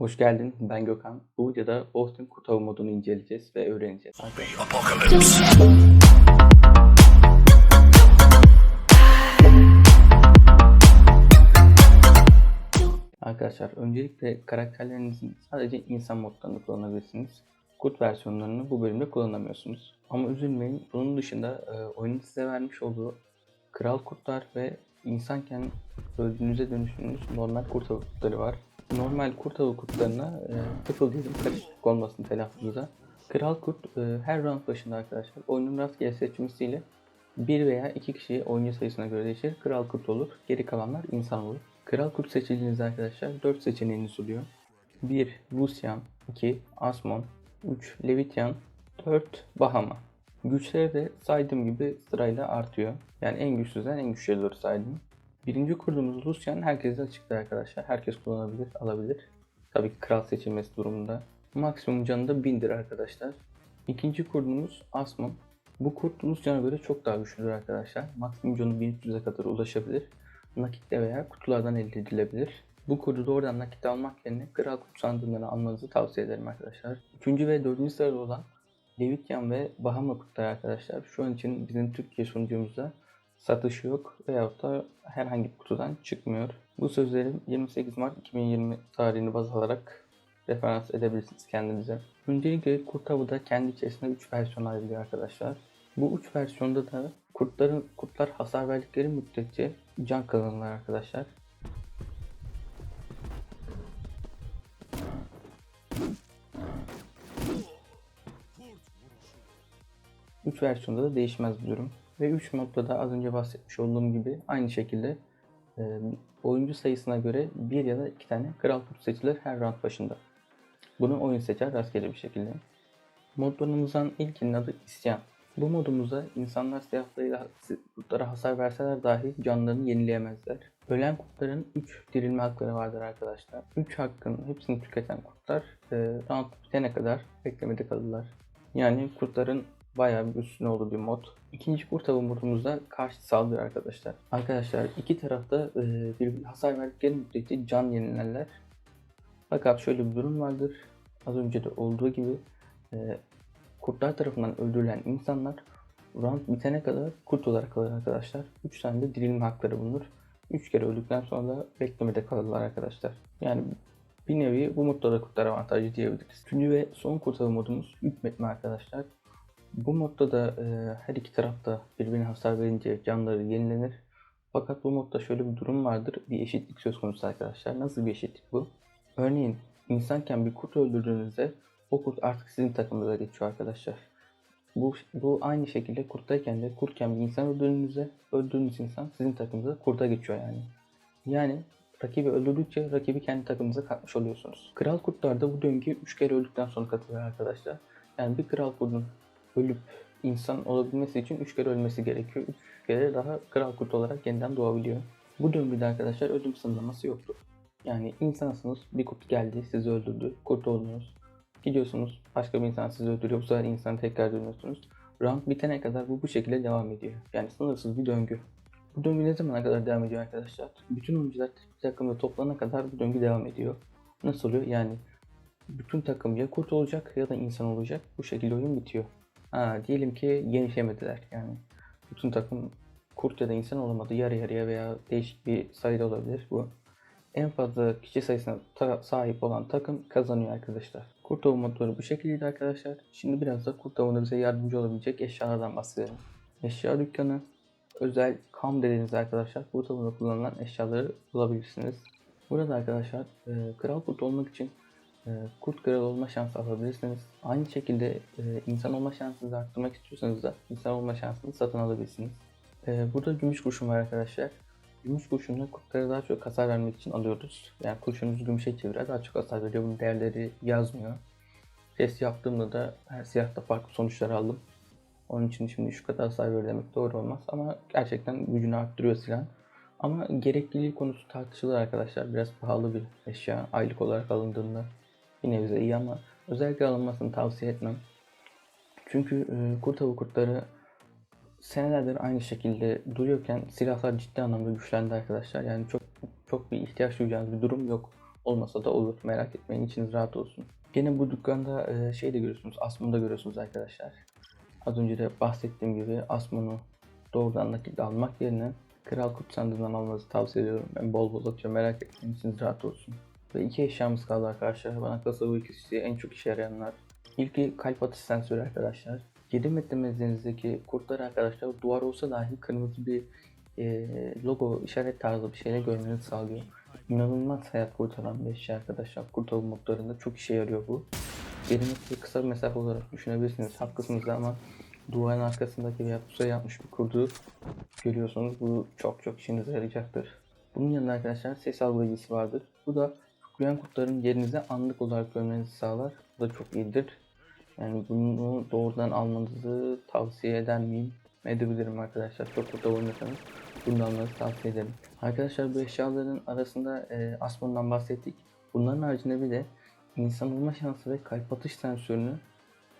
Hoş geldin, ben Gökhan. Bu videoda Austin Kurt Avı modunu inceleyeceğiz ve öğreneceğiz. Arkadaşlar öncelikle karakterlerinizin sadece insan modlarını kullanabilirsiniz. Kurt versiyonlarını bu bölümde kullanamıyorsunuz. Ama üzülmeyin bunun dışında e, oyunun size vermiş olduğu kral kurtlar ve insanken öldüğünüzde dönüştüğünüz normal kurt kurtları var. Normal kurt avı kurtlarına e, tıfıl diyelim karışıklık olmasın telaffuzda. Kral kurt e, her round başında arkadaşlar oyunun rastgele seçmesiyle bir veya iki kişi oyuncu sayısına göre değişir. Kral kurt olur. Geri kalanlar insan olur. Kral kurt seçildiğinizde arkadaşlar 4 seçeneğiniz oluyor. 1. Lucian 2. Asmon 3. Levitian 4. Bahama Güçleri de saydığım gibi sırayla artıyor. Yani en güçsüzden en güçlüye doğru saydım. Birinci kurduğumuz Lucian herkese açıktır arkadaşlar. Herkes kullanabilir, alabilir. Tabii ki kral seçilmesi durumunda. Maksimum canı da 1000'dir arkadaşlar. İkinci kurduğumuz Asmon. Bu kurt Lucian'a göre çok daha güçlüdür arkadaşlar. Maksimum canı 1300'e kadar ulaşabilir. Nakitte veya kutulardan elde edilebilir. Bu kurdu doğrudan nakit almak yerine kral kutu sandığından almanızı tavsiye ederim arkadaşlar. Üçüncü ve dördüncü sırada olan Levityan ve Bahama kurtlar arkadaşlar. Şu an için bizim Türkiye sunucumuzda satışı yok veyahut da herhangi bir kutudan çıkmıyor. Bu sözlerim 28 Mart 2020 tarihini baz alarak referans edebilirsiniz kendinize. Öncelikle kurt avı da kendi içerisinde 3 versiyon ayrılıyor arkadaşlar. Bu 3 versiyonda da kurtların kurtlar hasar verdikleri müddetçe can kazanırlar arkadaşlar. Üç versiyonda da değişmez bu durum. Ve 3 modda da az önce bahsetmiş olduğum gibi aynı şekilde e, oyuncu sayısına göre bir ya da iki tane kral kurt seçilir her round başında. Bunu oyun seçer rastgele bir şekilde. Modlarımızdan ilkinin adı isyan. Bu modumuzda insanlar silahlarıyla kurtlara hasar verseler dahi canlarını yenileyemezler. Ölen kurtların 3 dirilme hakları vardır arkadaşlar. 3 hakkın hepsini tüketen kurtlar e, round bitene kadar beklemede kalırlar. Yani kurtların bayağı bir üstüne olduğu bir mod. İkinci kurt avı modumuzda karşı saldırı arkadaşlar. Arkadaşlar iki tarafta e, bir hasar verdikleri müddetçe can yenilerler. Fakat şöyle bir durum vardır. Az önce de olduğu gibi e, kurtlar tarafından öldürülen insanlar round bitene kadar kurt olarak kalır arkadaşlar. 3 tane de dirilme hakları bulunur. 3 kere öldükten sonra da beklemede kalırlar arkadaşlar. Yani bir nevi bu modda da kurtlar avantajı diyebiliriz. Üçüncü ve son kurt avı modumuz hükmetme arkadaşlar. Bu modda da e, her iki tarafta birbirine hasar verince canları yenilenir. Fakat bu modda şöyle bir durum vardır. Bir eşitlik söz konusu arkadaşlar. Nasıl bir eşitlik bu? Örneğin insanken bir kurt öldürdüğünüzde o kurt artık sizin takımınıza geçiyor arkadaşlar. Bu, bu aynı şekilde kurttayken de kurtken bir insan öldürdüğünüzde öldürdüğünüz insan sizin takımınıza kurta geçiyor yani. Yani rakibi öldürdükçe rakibi kendi takımınıza katmış oluyorsunuz. Kral kurtlarda bu döngü 3 kere öldükten sonra katılıyor arkadaşlar. Yani bir kral kurdun ölüp insan olabilmesi için 3 kere ölmesi gerekiyor. 3 kere daha kral kurt olarak yeniden doğabiliyor. Bu döngüde arkadaşlar ölüm sınırlaması yoktur. Yani insansınız bir kurt geldi sizi öldürdü kurt oldunuz. Gidiyorsunuz başka bir insan sizi öldürüyor bu sefer insan tekrar dönüyorsunuz. Round bitene kadar bu bu şekilde devam ediyor. Yani sınırsız bir döngü. Bu döngü ne zamana kadar devam ediyor arkadaşlar? Bütün oyuncular takımda toplanana kadar bu döngü devam ediyor. Nasıl oluyor? Yani bütün takım ya kurt olacak ya da insan olacak. Bu şekilde oyun bitiyor. Ha, diyelim ki genişlemediler yani. Bütün takım kurt ya da insan olamadı. Yarı yarıya veya değişik bir sayıda olabilir bu. En fazla kişi sayısına sahip olan takım kazanıyor arkadaşlar. Kurt avı modları bu şekildeydi arkadaşlar. Şimdi biraz da kurt avında bize yardımcı olabilecek eşyalardan bahsedelim. Eşya dükkanı özel kam dediğiniz arkadaşlar kurt avında kullanılan eşyaları bulabilirsiniz. Burada arkadaşlar e, kral kurt olmak için kurt kral olma şansı alabilirsiniz. Aynı şekilde e, insan olma şansınızı arttırmak istiyorsanız da insan olma şansını satın alabilirsiniz. E, burada gümüş kurşun var arkadaşlar. Gümüş kurşunla kurtlara daha çok hasar vermek için alıyoruz. Yani kurşununuzu gümüşe çevirir daha çok hasar veriyor. Bunun değerleri yazmıyor. Test yaptığımda da her siyahta farklı sonuçlar aldım. Onun için şimdi şu kadar hasar veriyor demek doğru olmaz ama gerçekten gücünü arttırıyor silah. Ama gerekliliği konusu tartışılır arkadaşlar. Biraz pahalı bir eşya aylık olarak alındığında bir nebze iyi ama özellikle alınmasını tavsiye etmem. Çünkü e, kurt avı kurtları senelerdir aynı şekilde duruyorken silahlar ciddi anlamda güçlendi arkadaşlar. Yani çok çok bir ihtiyaç duyacağınız bir durum yok. Olmasa da olur. Merak etmeyin içiniz rahat olsun. Gene bu dükkanda e, şey de görüyorsunuz. Asmon'u da görüyorsunuz arkadaşlar. Az önce de bahsettiğim gibi Asmon'u doğrudan nakit almak yerine Kral Kurt sandığından almanızı tavsiye ediyorum. Ben bol bol atacağım merak etmeyin içiniz rahat olsun. Ve iki eşyamız kaldı arkadaşlar. Bana kalırsa bu ikisi en çok işe yarayanlar. İlki kalp atış sensörü arkadaşlar. 7 metre menzilinizdeki kurtlar arkadaşlar duvar olsa dahi kırmızı bir e, logo işaret tarzı bir şeyle görmenizi sağlıyor. İnanılmaz hayat kurtaran bir eşya arkadaşlar. Kurt avı modlarında çok işe yarıyor bu. 7 metre kısa bir mesafe olarak düşünebilirsiniz. Haklısınız ama duvarın arkasındaki veya pusuya yapmış bir kurdu görüyorsunuz. Bu çok çok işinize yarayacaktır. Bunun yanında arkadaşlar ses algılayıcısı vardır. Bu da kuruyan kurtların yerinize anlık olarak görmenizi sağlar. Bu da çok iyidir. Yani bunu doğrudan almanızı tavsiye eder miyim? Edebilirim arkadaşlar. Çok kurt oynuyorsanız bunu almanızı tavsiye ederim. Arkadaşlar bu eşyaların arasında e, Asmon'dan bahsettik. Bunların haricinde bir de insan olma şansı ve kalp atış sensörünü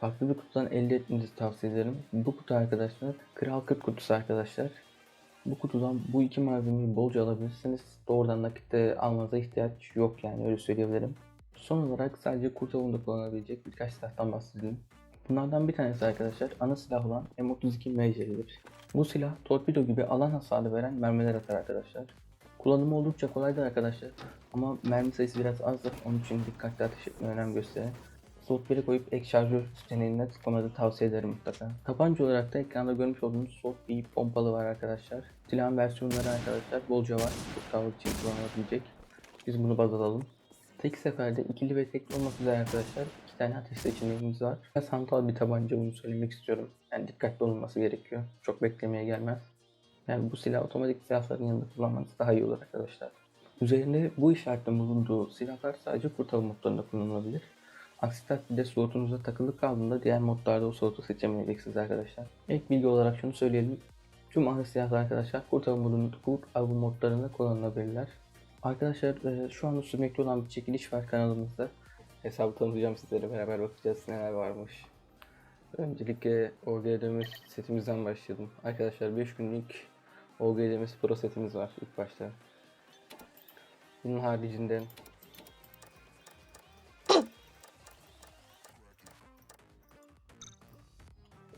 farklı bir kutudan elde etmenizi tavsiye ederim. Bu kutu arkadaşlar Kral 40 kutusu arkadaşlar. Bu kutudan bu iki malzemeyi bolca alabilirsiniz. Doğrudan nakitte almanıza ihtiyaç yok yani öyle söyleyebilirim. Son olarak sadece kurt avında kullanabilecek birkaç silahtan bahsedelim. Bunlardan bir tanesi arkadaşlar ana silah olan M32 Major'dir. Bu silah torpido gibi alan hasarı veren mermiler atar arkadaşlar. Kullanımı oldukça kolaydır arkadaşlar ama mermi sayısı biraz azdır onun için dikkatli ateş etmeye önem gösterin. Slot 1'e koyup ek şarjör seçeneğine tıklamanızı tavsiye ederim mutlaka. Tabanca olarak da ekranda görmüş olduğunuz Slot bir pompalı var arkadaşlar. Silahın versiyonları arkadaşlar bolca var. Çok sağlık için kullanılabilecek. Biz bunu baz alalım. Tek seferde ikili ve tekli olmak üzere arkadaşlar iki tane ateş seçeneğimiz var. Biraz hantal bir tabanca bunu söylemek istiyorum. Yani dikkatli olunması gerekiyor. Çok beklemeye gelmez. Yani bu silah otomatik silahların yanında kullanmanız daha iyi olur arkadaşlar. Üzerinde bu işaretin bulunduğu silahlar sadece kurtarma modlarında kullanılabilir. Aksi takdirde slotunuza takılı kaldığında diğer modlarda o slotu seçemeyeceksiniz arkadaşlar. İlk bilgi olarak şunu söyleyelim. Tüm ağır silahlar arkadaşlar kurtarma modunun kurt avı modlarında kullanılabilirler. Arkadaşlar e, şu anda sürmekte olan bir çekiliş var kanalımızda. Hesabı tanıtacağım sizlere beraber bakacağız neler varmış. Öncelikle OGDMS setimizden başlayalım. Arkadaşlar 5 günlük OGDMS Pro setimiz var ilk başta. Bunun haricinde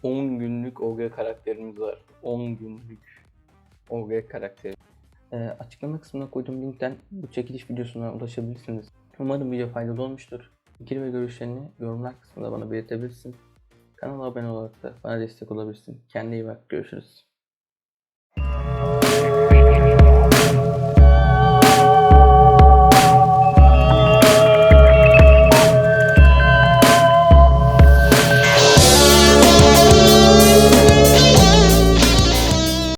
...10 günlük OG karakterimiz var. 10 günlük OG karakteri. Ee, açıklama kısmına koyduğum linkten bu çekiliş videosuna ulaşabilirsiniz. Umarım video faydalı olmuştur. Fikir ve görüşlerini yorumlar kısmında bana belirtebilirsin. Kanala abone olarak da bana destek olabilirsin. Kendine iyi bak. Görüşürüz.